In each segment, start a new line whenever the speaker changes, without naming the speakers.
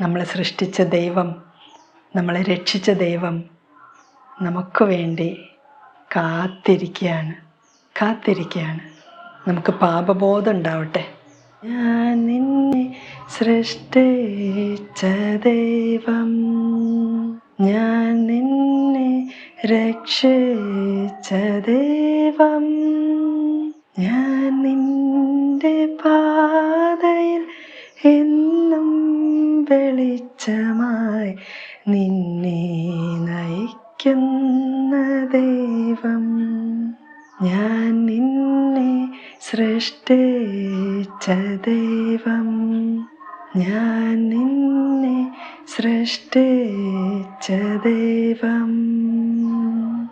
നമ്മളെ സൃഷ്ടിച്ച ദൈവം നമ്മളെ രക്ഷിച്ച ദൈവം നമുക്ക് വേണ്ടി കാത്തിരിക്കുകയാണ് കാത്തിരിക്കുകയാണ് നമുക്ക് പാപബോധം ഉണ്ടാവട്ടെ. ഞാൻ നിന്നെ സൃഷ്ടിച്ച ദൈവം ഞാൻ നിന്നെ രക്ഷിച്ച ദൈവം ഞാൻ നിന്റെ പാതയിൽ എന്നും വെളിച്ചമായി നിന്നെ നയിക്കുന്ന ദൈവം. ഞാൻ നിന്നെ സൃഷ്ടിച്ച ദൈവം. ഞാൻ നിന്നെ സൃഷ്ടിച്ച ദൈവം.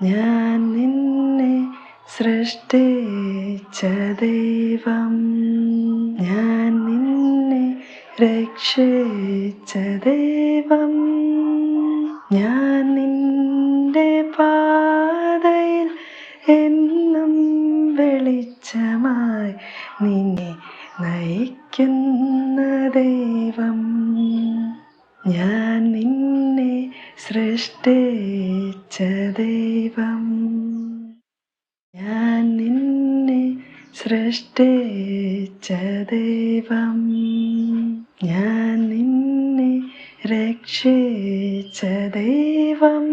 ഞാൻ നിന്നെ സൃഷ്ടിച്ച ദൈവം. ഞാൻ നിന്നെ രക്ഷിച്ച ദൈവം ഞാൻ നിന്റെ പാതയിൽ എന്നും വെളിച്ചമായി നിന്നെ നയിക്കുന്ന ദൈവം. ഞാൻ നിന്നെ സൃഷ്ടിച്ച ദൈവം. ഞാൻ നിന്നെ സൃഷ്ടിച്ച ദൈവം. ഞാൻ നിന്നെ രക്ഷിച്ച ദൈവം.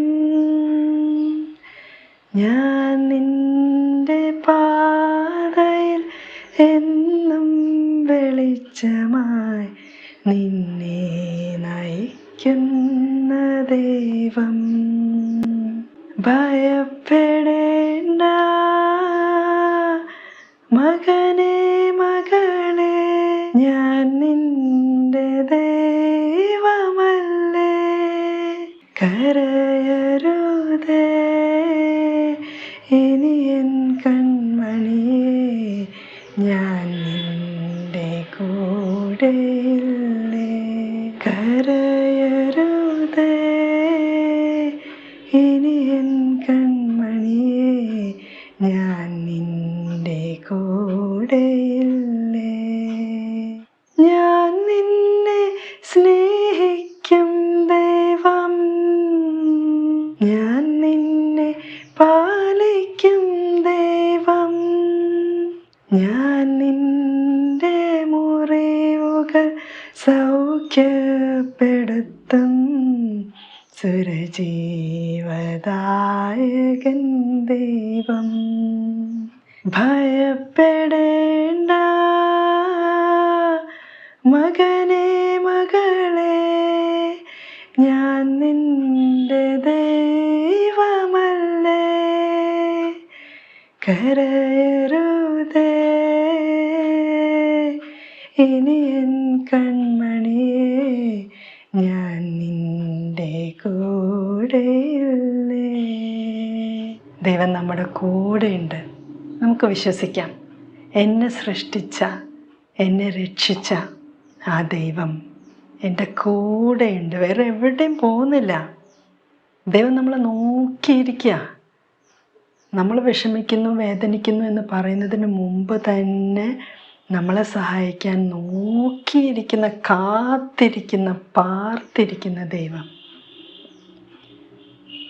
ഞാൻ നിന്റെ കരയരുതേ പാലിക്കും ദൈവം. ഞാൻ നിന്റെ മുറിവുകൾ സൗഖ്യപ്പെടുത്തും. സുരജീവദായകൻ ദൈവം. ഭയപ്പെടേണ്ട മകനെ കരയരുതേ. ഇനി എൻ കൺമണിയെ ഞാൻ നിന്റെ കൂടെയില്ലേ. ദൈവം നമ്മുടെ കൂടെയുണ്ട്. നമുക്ക് വിശ്വസിക്കാം. എന്നെ സൃഷ്ടിച്ച എന്നെ രക്ഷിച്ച ആ ദൈവം എന്റെ കൂടെയുണ്ട്. വേറെ എവിടെയും പോകുന്നില്ല. ദൈവം നമ്മളെ നോക്കിയിരിക്കുക. നമ്മൾ വിഷമിക്കുന്നു വേദനിക്കുന്നു എന്ന് പറയുന്നതിന് മുമ്പ് തന്നെ നമ്മളെ സഹായിക്കാൻ നോക്കിയിരിക്കുന്ന കാത്തിരിക്കുന്ന പാർത്തിരിക്കുന്ന ദൈവം.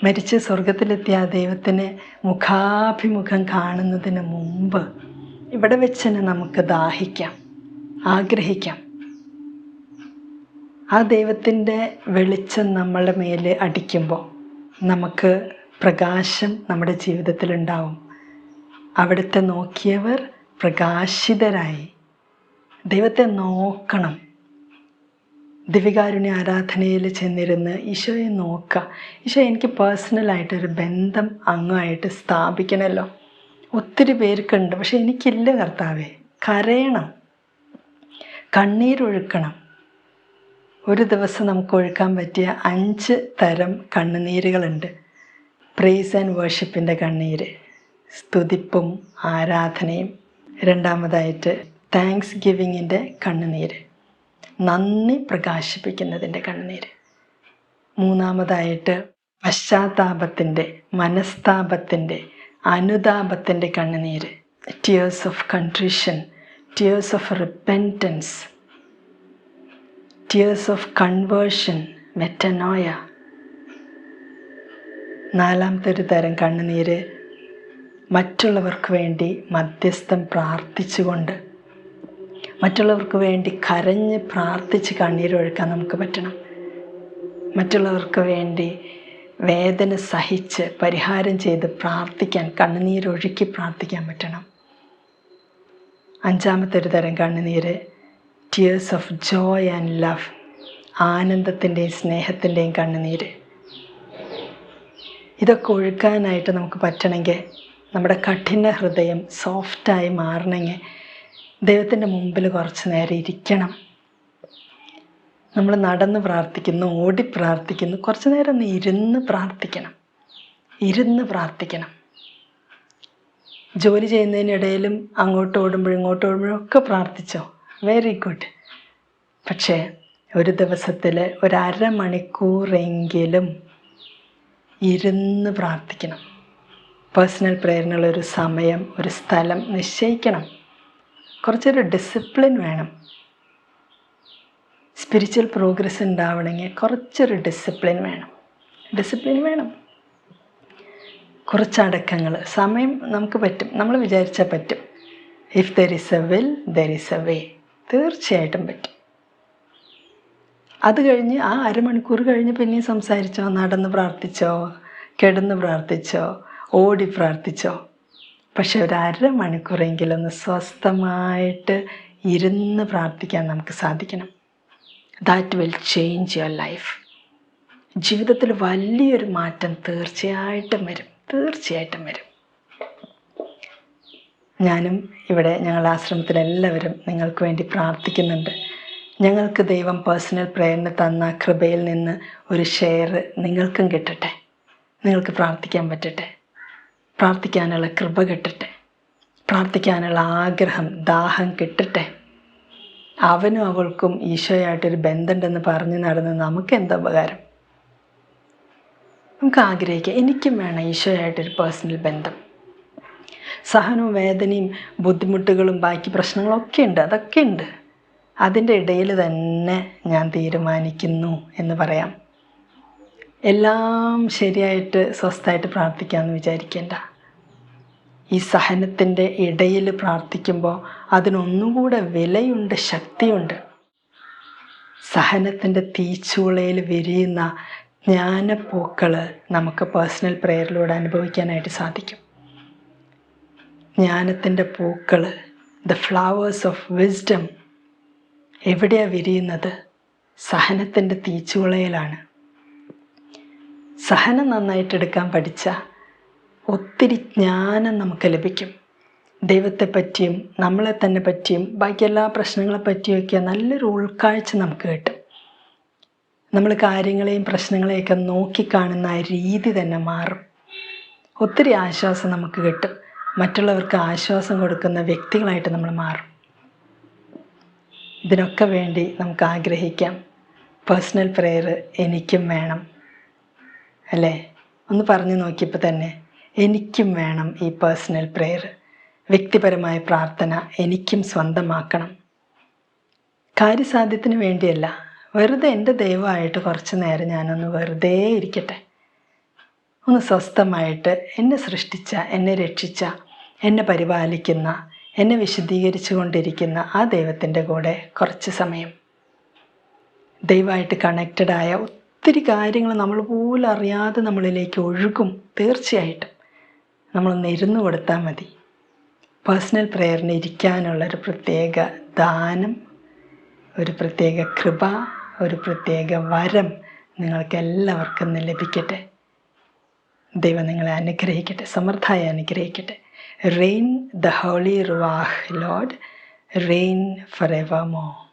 മരിച്ച് സ്വർഗത്തിലെത്തിയ ആ ദൈവത്തിനെ മുഖാഭിമുഖം കാണുന്നതിന് മുമ്പ് ഇവിടെ വെച്ച് തന്നെ നമുക്ക് ദാഹിക്കാം ആഗ്രഹിക്കാം. ആ ദൈവത്തിന്റെ വെളിച്ചം നമ്മളുടെ മേലെ അടിക്കുമ്പോൾ നമുക്ക് പ്രകാശം നമ്മുടെ ജീവിതത്തിലുണ്ടാവും. അവിടുത്തെ നോക്കിയവർ പ്രകാശിതരായി. ദൈവത്തെ നോക്കണം. ദിവികാരുണ്യ ആരാധനയിൽ ചെന്നിരുന്ന് ഈശോയെ നോക്കുക. ഈശോ എനിക്ക് പേഴ്സണലായിട്ടൊരു ബന്ധം അങ്ങുമായിട്ട് സ്ഥാപിക്കണമല്ലോ. ഒത്തിരി പേർക്കുണ്ട് പക്ഷെ എനിക്കില്ല കർത്താവേ. കരയണം. കണ്ണീരൊഴുക്കണം ഒരു ദിവസം നമുക്ക് ഒഴുക്കാൻ പറ്റിയ അഞ്ച് തരം കണ്ണുനീരുകളുണ്ട്. പ്രേസ് ആൻഡ് വേർഷിപ്പിന്റെ കണ്ണീര്. സ്തുതിപ്പും ആരാധനയും രണ്ടാമതായിട്ട് താങ്ക്സ് ഗിവിങ്ങിന്റെ കണ്ണുനീര്. നന്ദി പ്രകാശിപ്പിക്കുന്നതിന്റെ കണ്ണുനീര്. മൂന്നാമതായിട്ട് പശ്ചാത്താപത്തിന്റെ മനസ്താപത്തിന്റെ അനുതാപത്തിന്റെ കണ്ണുനീര്. Tears of contrition tears of repentance tears of conversion metanoia നാലാമത്തെ ഒരു തരം കണ്ണുനീര് മറ്റുള്ളവർക്ക് വേണ്ടി മധ്യസ്ഥം പ്രാർത്ഥിച്ചുകൊണ്ട് മറ്റുള്ളവർക്ക് വേണ്ടി കരഞ്ഞ് പ്രാർത്ഥിച്ച് കണ്ണീരൊഴുക്കാൻ നമുക്ക് പറ്റണം. മറ്റുള്ളവർക്ക് വേണ്ടി വേദന സഹിച്ച് പരിഹാരം ചെയ്ത് പ്രാർത്ഥിക്കാൻ കണ്ണുനീരൊഴുക്കി പ്രാർത്ഥിക്കാൻ പറ്റണം. അഞ്ചാമത്തെ ഒരു തരം കണ്ണുനീര് tears of joy and love ആനന്ദത്തിന്റെയും സ്നേഹത്തിന്റെയും കണ്ണുനീര്. ഇതൊക്കെ ഒഴുക്കാനായിട്ട് നമുക്ക് പറ്റണമെങ്കിൽ നമ്മുടെ കഠിന ഹൃദയം സോഫ്റ്റായി മാറണമെങ്കിൽ ദൈവത്തിന്റെ മുമ്പിൽ കുറച്ച് നേരം ഇരിക്കണം. നമ്മൾ നടന്ന് പ്രാർത്ഥിക്കുന്നു ഓടി പ്രാർത്ഥിക്കുന്നു കുറച്ച് നേരം ഒന്ന് ഇരുന്ന് പ്രാർത്ഥിക്കണം. ഇരുന്ന് പ്രാർത്ഥിക്കണം. ജോലി ചെയ്യുന്നതിനിടയിലും അങ്ങോട്ട് ഓടുമ്പോഴും ഇങ്ങോട്ട് ഓടുമ്പോഴും ഒക്കെ പ്രാർത്ഥിച്ചോ? വെരി ഗുഡ് പക്ഷേ ഒരു ദിവസത്തിൽ ഒരു അരമണിക്കൂറെങ്കിലും ഇരുന്ന് പ്രാർത്ഥിക്കണം. പേഴ്സണൽ പ്രേയറിനുള്ള ഒരു സമയം ഒരു സ്ഥലം നിശ്ചയിക്കണം. കുറച്ചൊരു ഡിസിപ്ലിൻ വേണം. സ്പിരിച്വൽ പ്രോഗ്രസ് ഉണ്ടാവണമെങ്കിൽ കുറച്ചൊരു ഡിസിപ്ലിൻ വേണം. ഡിസിപ്ലിൻ വേണം. കുറച്ച് അടക്കങ്ങൾ. സമയം നമുക്ക് പറ്റും. നമ്മൾ വിചാരിച്ചാൽ പറ്റും. If there is a will there is a way തീർച്ചയായിട്ടും പറ്റും. അത് കഴിഞ്ഞ് ആ അരമണിക്കൂർ കഴിഞ്ഞ് പിന്നെയും സംസാരിച്ചോ? നടന്ന് പ്രാർത്ഥിച്ചോ? കിടന്ന് പ്രാർത്ഥിച്ചോ? ഓടി പ്രാർത്ഥിച്ചോ? പക്ഷെ ഒരു അരമണിക്കൂറെങ്കിലും ഒന്ന് സ്വസ്ഥമായിട്ട് ഇരുന്ന് പ്രാർത്ഥിക്കാൻ നമുക്ക് സാധിക്കണം. That will change your life ജീവിതത്തിൽ വലിയൊരു മാറ്റം തീർച്ചയായിട്ടും വരും. തീർച്ചയായിട്ടും വരും. ഞാനും ഇവിടെ ഞങ്ങളുടെ ആശ്രമത്തിലെല്ലാവരും നിങ്ങൾക്ക് വേണ്ടി പ്രാർത്ഥിക്കുന്നുണ്ട്. ഞങ്ങൾക്ക് ദൈവം പേഴ്സണൽ പ്രേരണ തന്ന കൃപയിൽ നിന്ന് ഒരു ഷെയർ നിങ്ങൾക്കും കിട്ടട്ടെ. നിങ്ങൾക്ക് പ്രാർത്ഥിക്കാൻ പറ്റട്ടെ. പ്രാർത്ഥിക്കാനുള്ള കൃപ കിട്ടട്ടെ. പ്രാർത്ഥിക്കാനുള്ള ആഗ്രഹം ദാഹം കിട്ടട്ടെ. അവനും അവൾക്കും ഈശോയായിട്ടൊരു ബന്ധമുണ്ടെന്ന് പറഞ്ഞു നടന്ന് നമുക്ക് എന്താ ഉപകാരം? നമുക്ക് ആഗ്രഹിക്കാം. എനിക്കും വേണം ഈശോയായിട്ടൊരു പേഴ്സണൽ ബന്ധം. സഹനവും വേദനയും ബുദ്ധിമുട്ടുകളും ബാക്കി പ്രശ്നങ്ങളൊക്കെ ഉണ്ട്. അതൊക്കെ ഉണ്ട്. അതിന്റെ ഇടയിൽ തന്നെ ഞാൻ തീരുമാനിക്കുന്നു എന്ന് പറയാം. എല്ലാം ശരിയായിട്ട് സ്വസ്ഥമായിട്ട് പ്രാർത്ഥിക്കാമെന്ന് വിചാരിക്കേണ്ട. ഈ സഹനത്തിന്റെ ഇടയിൽ പ്രാർത്ഥിക്കുമ്പോൾ അതിനൊന്നുകൂടെ വിലയുണ്ട് ശക്തിയുണ്ട്. സഹനത്തിന്റെ തീച്ചുളയിൽ വിരിയുന്ന ജ്ഞാനപ്പൂക്കൾ നമുക്ക് പേഴ്സണൽ പ്രെയറിലൂടെ അനുഭവിക്കാനായിട്ട് സാധിക്കും. ജ്ഞാനത്തിന്റെ പൂക്കൾ ദ ഫ്ലവേഴ്സ് ഓഫ് വിസ്ഡം എവിടെയാണ് വിരിയുന്നത്? സഹനത്തിന്റെ തീച്ചുളയിലാണ് സഹനം നന്നായിട്ട് എടുക്കാൻ പഠിച്ച ഒത്തിരി ജ്ഞാനം നമുക്ക് ലഭിക്കും. ദൈവത്തെ പറ്റിയും നമ്മളെ തന്നെ പറ്റിയും ബാക്കി എല്ലാ പ്രശ്നങ്ങളെ പറ്റിയൊക്കെ നല്ലൊരു ഉൾക്കാഴ്ച നമുക്ക് കിട്ടും. നമ്മൾ കാര്യങ്ങളെയും പ്രശ്നങ്ങളെയൊക്കെ നോക്കിക്കാണുന്ന ആ രീതി തന്നെ മാറും. ഒത്തിരി ആശ്വാസം നമുക്ക് കിട്ടും. മറ്റുള്ളവർക്ക് ആശ്വാസം കൊടുക്കുന്ന വ്യക്തികളായിട്ട് നമ്മൾ മാറും. ഇതിനൊക്കെ വേണ്ടി നമുക്ക് ആഗ്രഹിക്കാം. പേഴ്സണൽ പ്രെയർ എനിക്കും വേണം. അല്ലേ? ഒന്ന് പറഞ്ഞു നോക്കിയപ്പോൾ തന്നെ എനിക്കും വേണം ഈ പേഴ്സണൽ പ്രെയർ വ്യക്തിപരമായ പ്രാർത്ഥന എനിക്കും സ്വന്തമാക്കണം. കാര്യസാധ്യത്തിന് വേണ്ടിയല്ല. വെറുതെ എന്റെ ദൈവമായിട്ട് കുറച്ച് നേരം ഞാനൊന്ന് വെറുതെ ഇരിക്കട്ടെ. ഒന്ന് സ്വസ്ഥമായിട്ട് എന്നെ സൃഷ്ടിച്ച എന്നെ രക്ഷിച്ച എന്നെ പരിപാലിക്കുന്ന എന്നെ വിശദീകരിച്ചു കൊണ്ടിരിക്കുന്ന ആ ദൈവത്തിന്റെ കൂടെ കുറച്ച് സമയം ദൈവമായിട്ട് കണക്റ്റഡായ ഒത്തിരി കാര്യങ്ങൾ നമ്മൾ പോലും അറിയാതെ നമ്മളിലേക്ക് ഒഴുകും തീർച്ചയായിട്ടും. നമ്മളൊന്ന് ഇരുന്ന് കൊടുത്താൽ മതി. പേഴ്സണൽ പ്രേയറിന് ഇരിക്കാനുള്ള ഒരു പ്രത്യേക ദാനം ഒരു പ്രത്യേക കൃപ ഒരു പ്രത്യേക വരം നിങ്ങൾക്ക് എല്ലാവർക്കും ലഭിക്കട്ടെ. ദൈവം നിങ്ങളെ അനുഗ്രഹിക്കട്ടെ സമൃദ്ധമായി അനുഗ്രഹിക്കട്ടെ. Reign the Holy Ruach, Lord, reign forevermore.